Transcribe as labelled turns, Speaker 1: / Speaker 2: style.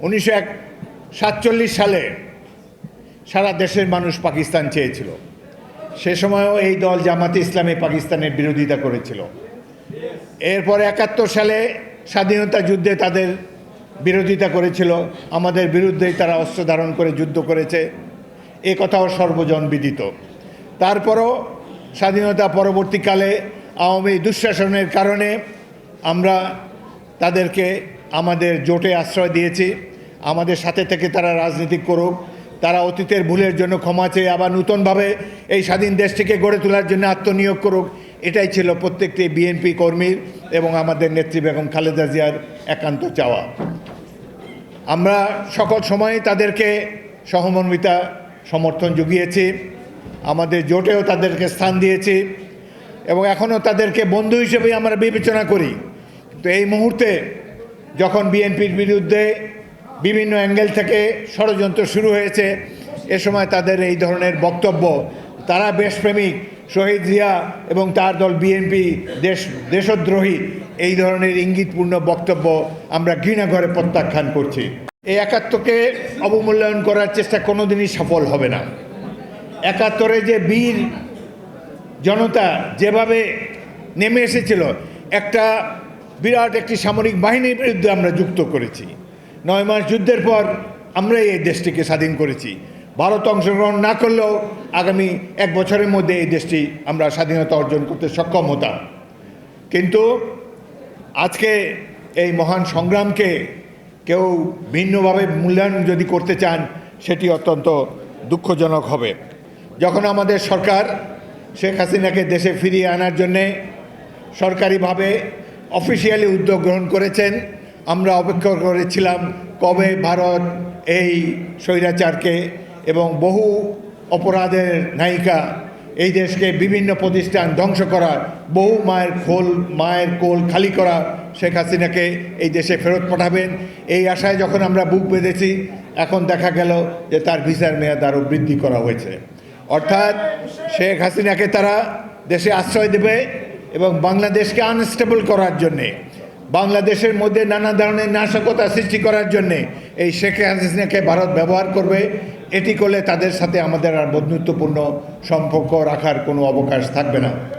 Speaker 1: উনিশশো সাতচল্লিশ সালে সারা দেশের মানুষ পাকিস্তান চেয়েছিল। সে সময়ও এই দল জামাতে ইসলামী পাকিস্তানের বিরোধিতা করেছিল। এরপর একাত্তর সালে স্বাধীনতা যুদ্ধে তাদের বিরোধিতা করেছিল। আমাদের বিরুদ্ধেই তারা অস্ত্র ধারণ করে যুদ্ধ করেছে। এ কথাও সর্বজন বিদিত। তারপরও স্বাধীনতা পরবর্তীকালে আওয়ামী দুঃশাসনের কারণে আমরা তাদেরকে আমাদের জোটে আশ্রয় দিয়েছি। আমাদের সাথে থেকে তারা রাজনীতি করুক, তারা অতীতের ভুলের জন্য ক্ষমা চেয়ে আবার নূতনভাবে এই স্বাধীন দেশটিকে গড়ে তোলার জন্য আত্মনিয়োগ করুক, এটাই ছিল প্রত্যেকটি বিএনপি কর্মীর এবং আমাদের নেত্রী বেগম খালেদা জিয়ার একান্ত চাওয়া। আমরা সকল সময় তাদেরকে সহমর্মিতা সমর্থন জুগিয়েছি, আমাদের জোটেও তাদেরকে স্থান দিয়েছি এবং এখনও তাদেরকে বন্ধু হিসেবেই আমরা বিবেচনা করি। তো এই মুহূর্তে যখন বিএনপির বিরুদ্ধে বিভিন্ন অ্যাঙ্গেল থেকে ষড়যন্ত্র শুরু হয়েছে। এ সময় তাদের এই ধরনের বক্তব্য, তারা দেশপ্রেমিক, শহীদ জিয়া এবং তার দল বিএনপি, দেশ, দেশদ্রোহী, এই ধরনের ইঙ্গিতপূর্ণ বক্তব্য আমরা ঘৃণা করে প্রত্যাখ্যান করছি। এই একাত্মকে অবমূল্যায়ন করার চেষ্টা কোনোদিনই সফল হবে না। একাত্তরে যে বীর জনতা যেভাবে নেমে এসেছিল, একটা বিরাট একটি সামরিক বাহিনীর বিরুদ্ধে আমরা যুক্ত করেছি। নয় মাস যুদ্ধের পর আমরাই এই দেশটিকে স্বাধীন করেছি। ভারত অংশগ্রহণ না করলেও আগামী এক বছরের মধ্যে এই দেশটি আমরা স্বাধীনতা অর্জন করতে সক্ষম হতাম। কিন্তু আজকে এই মহান সংগ্রামকে কেউ ভিন্নভাবে মূল্যায়ন যদি করতে চান, সেটি অত্যন্ত দুঃখজনক হবে। যখন আমাদের সরকার শেখ হাসিনাকে দেশে ফিরিয়ে আনার জন্যে সরকারিভাবে অফিসিয়ালি উদ্যোগ গ্রহণ করেছেন আমরা অপেক্ষা করেছিলাম কবে ভারত এই স্বৈরাচারকে এবং বহু অপরাধের নায়িকা এই দেশকে বিভিন্ন প্রতিষ্ঠান ধ্বংস করা বহু মায়ের খোল, মায়ের কোল খালি করা শেখ হাসিনাকে এই দেশে ফেরত পাঠাবেন। এই আশায় যখন আমরা বুক বেঁধেছি, এখন দেখা গেল যে তার ভিসার মেয়াদ আরও বৃদ্ধি করা হয়েছে। অর্থাৎ শেখ হাসিনাকে তারা দেশে আশ্রয় দেবে এবং বাংলাদেশকে আনস্টেবল করার জন্যে বাংলাদেশের মধ্যে নানা ধরনের নাশকতা সৃষ্টি করার জন্যে এই শেখ হাসিনাকে ভারত ব্যবহার করবে। এটি করলে তাদের সাথে আমাদের আর বন্ধুত্বপূর্ণ সম্পর্ক রাখার কোনো অবকাশ থাকবে না।